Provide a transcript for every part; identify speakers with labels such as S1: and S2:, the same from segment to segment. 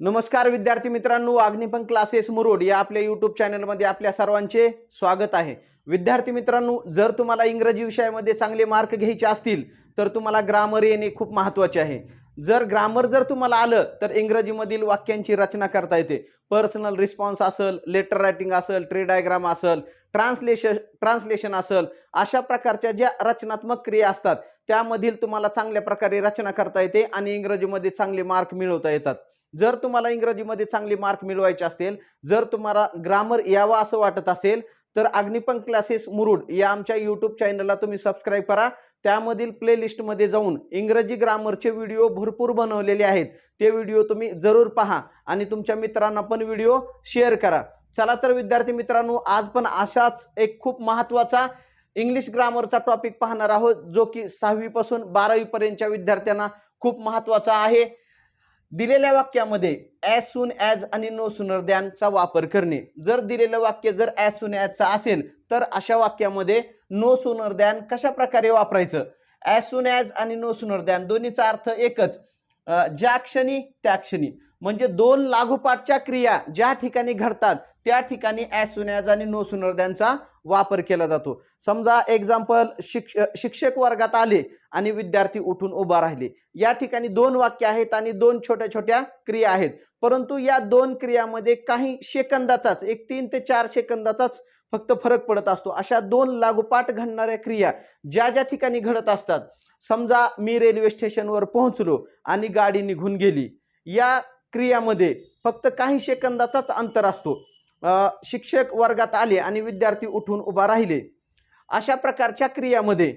S1: नमस्कार विद्यार्थी मित्रांनो अग्निपंख क्लासेस मुरुड या आपल्या यूट्यूब चॅनलमध्ये आपल्या सर्वांचे स्वागत आहे. विद्यार्थी मित्रांनो जर तुम्हाला इंग्रजी विषयामध्ये चांगले मार्क घ्यायचे असतील तर तुम्हाला ग्रामर येणे खूप महत्त्वाचे आहे. जर ग्रामर जर तुम्हाला आलं तर इंग्रजीमधील वाक्यांची रचना करता येते. पर्सनल रिस्पॉन्स असेल लेटर रायटिंग असेल ट्री डायग्राम असेल ट्रान्सलेशन ट्रान्सलेशन असेल अशा प्रकारच्या ज्या रचनात्मक क्रिया असतात त्यामधील तुम्हाला चांगल्या प्रकारे रचना करता येते आणि इंग्रजीमध्ये चांगले मार्क मिळवता येतात. जर तुम्हाला इंग्रजीमध्ये चांगले मार्क मिळवायचे असतील जर तुम्हाला ग्रामर यावं असं वाटत असेल तर अग्निपंख क्लासेस मुरुड या आमच्या यूट्यूब चॅनलला तुम्ही सबस्क्राईब करा. त्यामधील प्लेलिस्टमध्ये जाऊन इंग्रजी ग्रामरचे व्हिडिओ भरपूर बनवलेले आहेत. ते व्हिडिओ तुम्ही जरूर पहा आणि तुमच्या मित्रांना पण व्हिडिओ शेअर करा. चला तर विद्यार्थी मित्रांनो आज पण अशाच एक खूप महत्त्वाचा इंग्लिश ग्रामरचा टॉपिक पाहणार आहोत जो की सहावीपासून बारावीपर्यंतच्या विद्यार्थ्यांना खूप महत्त्वाचा आहे. दिलेल्या वाक्यामध्ये ॲज सून ॲज आणि नो सुनर दॅनचा वापर करणे. जर दिलेलं वाक्य जर ॲज सून ॲजचा असेल तर अशा वाक्यामध्ये नो सुनर द्यान कशा प्रकारे वापरायचं? ॲज सून ॲज आणि नो सुनर द्यान दोन्हीचा अर्थ एकच. ज्या क्षणी त्या क्षणी. म्हणजे दोन लागोपाठच्या क्रिया ज्या ठिकाणी घडतात त्या ठिकाणी ॲज ॲज आणि नो सुनर वापर केला जातो. समजा एक्झाम्पल शिक्ष शिक्षक वर्गात आले आणि विद्यार्थी उठून उभा राहिले. या ठिकाणी दोन वाक्य आहेत आणि दोन छोट्या छोट्या क्रिया आहेत. परंतु या दोन क्रियामध्ये काही सेकंदाचाच एक तीन ते चार सेकंदाचाच फक्त फरक पडत असतो. अशा दोन लागोपाठ घडणाऱ्या क्रिया ज्या ज्या ठिकाणी घडत असतात समजा मी रेल्वे स्टेशनवर पोहोचलो आणि गाडी निघून गेली. या क्रियामध्ये फक्त काही सेकंदाचाच अंतर असतो. शिक्षक वर्गात आले आणि विद्यार्थी उठून उभा राहिले. अशा प्रकारच्या क्रियामध्ये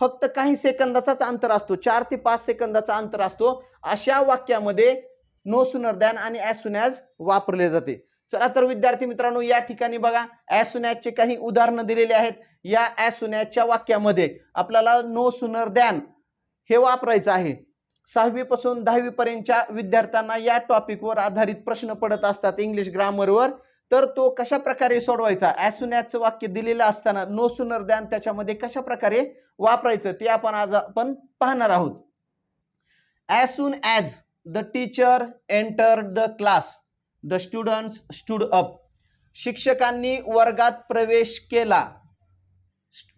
S1: फक्त काही सेकंदाचाच अंतर असतो. चार ते पाच सेकंदाचा अंतर असतो. अशा वाक्यामध्ये नो सुनर दॅन आणि ॲज सुन ॲज वापरले जाते. चला तर विद्यार्थी मित्रांनो या ठिकाणी बघा. ॲज सुन ॲजचे काही उदाहरणं दिलेली आहेत. या ॲज सुन ॲजच्या वाक्यामध्ये आपल्याला नो सुनर दॅन हे वापरायचं आहे. सहावीपासून दहावीपर्यंतच्या विद्यार्थ्यांना या टॉपिकवर आधारित प्रश्न पडत असतात इंग्लिश ग्रामरवर तर तो कशा प्रकारे सोडवायचा ॲज वाक्य दिलेलं असताना नो सुनर दॅन त्याच्यामध्ये कशा प्रकारे वापरायचं? ते आपण आज आपण पाहणार आहोत. As as the teacher enter the class the students stood up शिक्षकांनी वर्गात प्रवेश केला.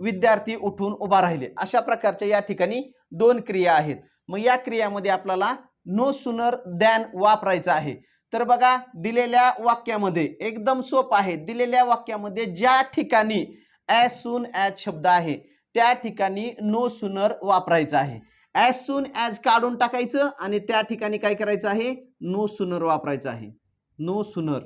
S1: विद्यार्थी उठून उभा राहिले. अशा प्रकारच्या या ठिकाणी दोन क्रिया आहेत. मग या क्रियामध्ये आपल्याला नो सुनर दॅन वापरायचं आहे. तर बघा दिलेल्या वाक्यामध्ये एकदम सोप आहे. दिलेल्या वाक्यामध्ये ज्या ठिकाणी ॲज सून ॲज शब्द आहे त्या ठिकाणी नो सुनर वापरायचं आहे. ॲज सून ॲज काढून टाकायचं आणि त्या ठिकाणी काय करायचं आहे? नो सुनर वापरायचं आहे. नो सुनर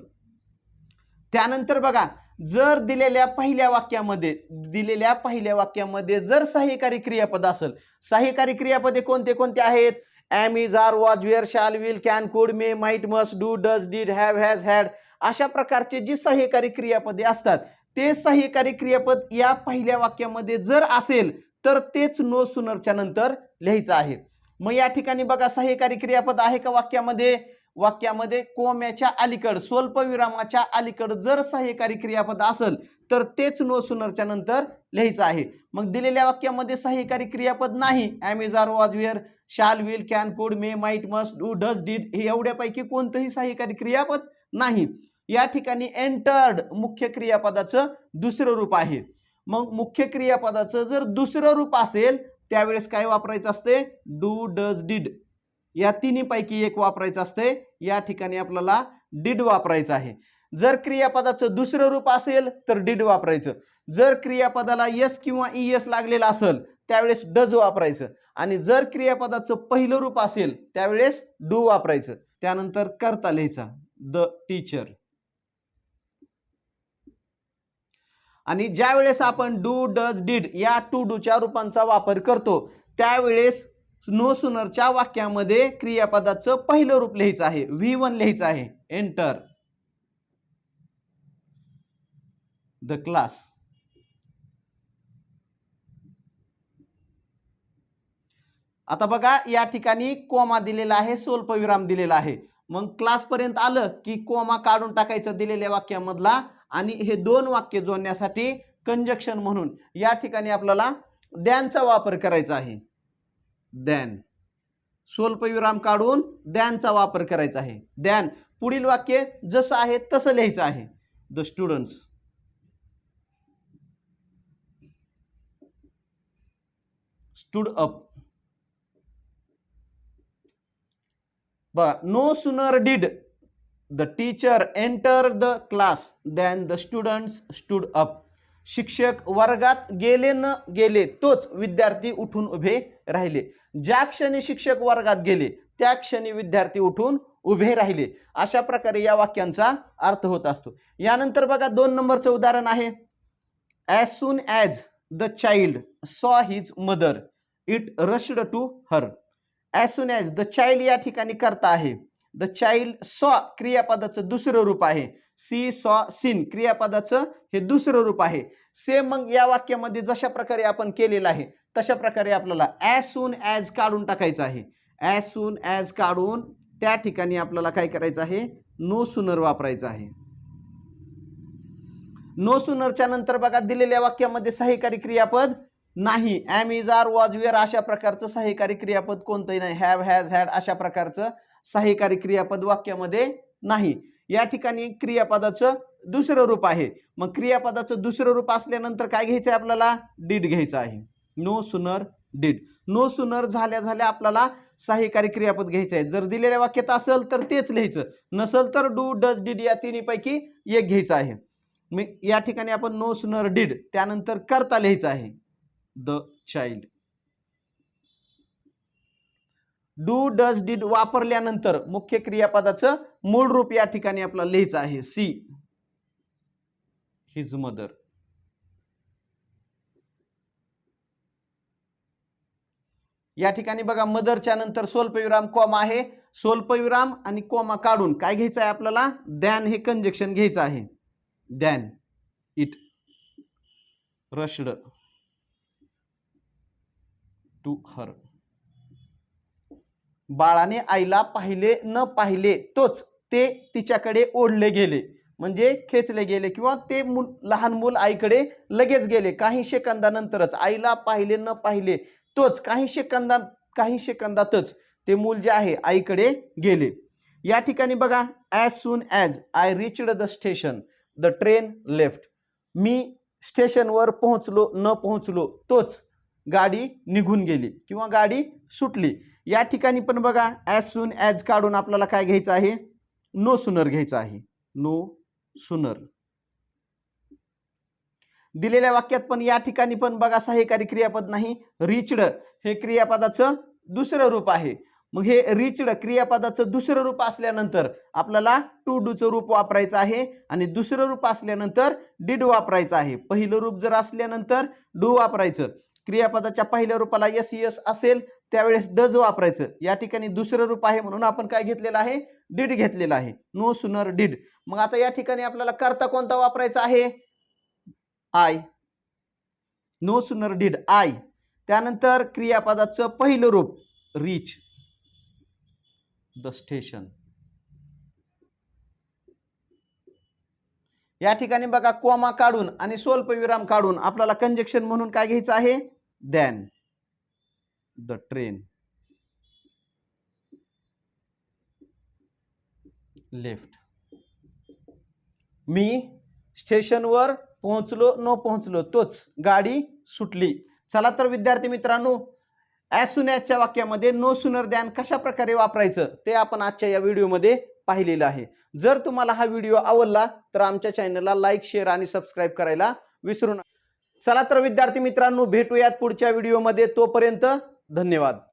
S1: त्यानंतर बघा जर दिलेल्या पहिल्या वाक्यामध्ये दिलेल्या पहिल्या वाक्यामध्ये जर सहाय्यकारी क्रियापद असेल सहाय्यकारी क्रियापदे कोणते कोणते आहेत? Am is are was were shall will can could may might must do does did have has had अशा प्रकारचे जी सहाय्यकारी क्रियापदे असतात ते सहाय्यकारी क्रियापद या पहिल्या वाक्यामध्ये जर असेल तर तेच नो सुनरच्या नंतर लिहायचं आहे. मग या ठिकाणी बघा सहाय्यकारी क्रियापद आहे का वाक्यामध्ये? वाक्यामध्ये कोम्याच्या अलीकड स्वल्पविरामाच्या अलीकड जर सहाय्यकारी क्रियापद असेल तर तेच नो सुनरच्या नंतर लिहायचं आहे. मग दिलेल्या वाक्यामध्ये सहाय्यकारी क्रियापद नाही. Amazon वॉजवेअर shall will can could may might must do does did हे एवढ्यापैकी कोणतंही सहाय्यकारी क्रियापद नाही. या ठिकाणी एंटर्ड मुख्य क्रियापदाचं दुसरं रूप आहे. मग मुख्य क्रियापदाचं जर दुसरं रूप असेल त्यावेळेस काय वापरायचं असते? डू डज डीड या तिन्हीपैकी एक वापरायचं असते या ठिकाणी आपल्याला डीड वापरायचं आहे. जर क्रियापदाचं दुसरं रूप असेल तर डीड वापरायचं. जर क्रियापदाला यस किंवा ई एस लागलेलं असेल त्यावेळेस डज वापरायचं. आणि जर क्रियापदाचं पहिलं रूप असेल त्यावेळेस डू वापरायचं. त्यानंतर करता लिहायचा. द टीचर आणि ज्या वेळेस आपण डू डज डीड या टू डूच्या रूपांचा वापर करतो त्यावेळेस नो सुनरच्या वाक्यामध्ये क्रियापदाचं पहिलं रूप लिहायचं आहे. व्ही वन लिहायचं आहे. एंटर द क्लास आता बघा या ठिकाणी कोमा दिलेला आहे स्वल्पविराम दिलेला आहे. मग क्लास पर्यंत आलं की कोमा काढून टाकायचं दिलेल्या वाक्यामधला आणि हे दोन वाक्य जोडण्यासाठी कंजक्शन म्हणून या ठिकाणी आपल्याला द्यांचा वापर करायचा आहे. दॅन स्वल्पविराम काढून द्यानचा वापर करायचा आहे. दॅन पुढील वाक्य जसं आहे तसं लिहायचं आहे. The students stood up no sooner did the teacher enter the class than the students stood up शिक्षक वर्गात गेले न गेले तोच विद्यार्थी उठून उभे राहिले. ज्या क्षणी शिक्षक वर्गात गेले त्या क्षणी विद्यार्थी उठून उभे राहिले. अशा प्रकारे या वाक्यांचा अर्थ होत असतो. यानंतर बघा दोन नंबरचं उदाहरण आहे. As soon as the child saw his mother it rushed to her as soon as the child या ठिकाणी करता आहे द चाइल्ड सॉ क्रियापदाचं दुसरं रूप आहे. सी सॉ सिन क्रियापदाचं हे दुसरं रूप आहे. सेम मग या वाक्यामध्ये जशा प्रकारे आपण केलेलं आहे तशा प्रकारे आपल्याला ॲज सून ॲज काढून टाकायचं आहे. ॲज सून ॲज काढून त्या ठिकाणी आपल्याला काय करायचं आहे? नो सुनर वापरायचं आहे. नो सुनरच्या नंतर बघा दिलेल्या वाक्यामध्ये सहाय्यकारी क्रियापद नाही. Am is are was were अशा प्रकारचं सहाय्यकारी क्रियापद कोणतंही नाही. हॅव हॅज हॅड अशा प्रकारचं सहाय्यकारी क्रियापद वाक्यामध्ये नाही. या ठिकाणी क्रियापदाचं दुसरं रूप आहे. मग क्रियापदाचं दुसरं रूप असल्यानंतर काय घ्यायचं आहे आपल्याला? डीड घ्यायचं आहे. No sooner did. No sooner झाल्या झाल्या आपल्याला सहाय्यकारी क्रियापद घ्यायचं आहे. जर दिलेल्या वाक्यात असेल तर तेच लिहायचं. नसेल तर डू डज डीड या तिन्हीपैकी एक घ्यायचं आहे. मी या ठिकाणी आपण नो सुनर डीड त्यानंतर करता लिहायचं आहे. The child. Do does did वापरल्यानंतर मुख्य क्रियापदाचं मूळ रूप या ठिकाणी आपला लिहायचं आहे. सी हिज मदर या ठिकाणी बघा मदरच्या नंतर स्वल्पविराम कॉम आहे. स्वल्पविराम आणि कॉमा काढून काय घ्यायचं आहे आपल्याला? दॅन हे कंजक्शन घ्यायचं आहे. Than it rushed to her बाळाने आईला पाहिले न पाहिले तोच ते तिच्याकडे ओढले गेले. म्हणजे खेचले गेले किंवा ते मूल लहान मूल आईकडे लगेच गेले. काही सेकंदानंतरच आईला पाहिले न पाहिले तोच काही सेकंदा काही सेकंदातच ते मूल जे आहे आईकडे गेले. या ठिकाणी बघा as soon as I reached the station the train left मी स्टेशनवर पोहोचलो न पोहोचलो तोच गाडी निघून गेली किंवा गाडी सुटली. या ठिकाणी पण बघा ॲज सून ॲज काढून आपल्याला काय घ्यायचं आहे? नो सुनर घ्यायचं आहे. नो सुनर दिलेल्या वाक्यात पण या ठिकाणी पण बघा सहाय्यकारी क्रियापद नाही रिचड हे क्रियापदाचं दुसरं रूप आहे. मग हे रिचड क्रियापदाचं दुसरं रूप असल्यानंतर आपल्याला टू डूचं रूप वापरायचं आहे आणि दुसरं रूप असल्यानंतर डिड वापरायचं आहे. पहिलं रूप जर असल्यानंतर डू वापरायचं क्रियापदाच्या पहिल्या रूपाला यस यस असेल त्यावेळेस डज वापरायचं. या ठिकाणी दुसरं रूप आहे म्हणून आपण काय घेतलेलं आहे? डिड घेतलेलं आहे. नो सुनर डिड मग आता या ठिकाणी आपल्याला करता कोणता वापरायचा आहे? I no sooner did I त्यानंतर क्रियापदाचं पहिलं रूप रीच द स्टेशन या ठिकाणी बघा कोमा काढून आणि स्वल्पविराम काढून आपल्याला कंजेक्शन म्हणून काय घ्यायचं आहे? Than the train. लेफ्ट. मी स्टेशनवर पोहोचलो न पोहोचलो तोच गाडी सुटली. चला तर विद्यार्थी मित्रांनो ॲज वाक्यामध्ये नो सुनर दॅन कशा प्रकारे वापरायचं ते आपण आजच्या या व्हिडिओमध्ये पाहिलेलं आहे. जर तुम्हाला हा व्हिडिओ आवडला तर आमच्या चॅनलला लाईक शेअर आणि सबस्क्राईब करायला विसरू नका. चला तर विद्यार्थी मित्रांनो भेटूयात पुढच्या व्हिडिओमध्ये. तोपर्यंत धन्यवाद.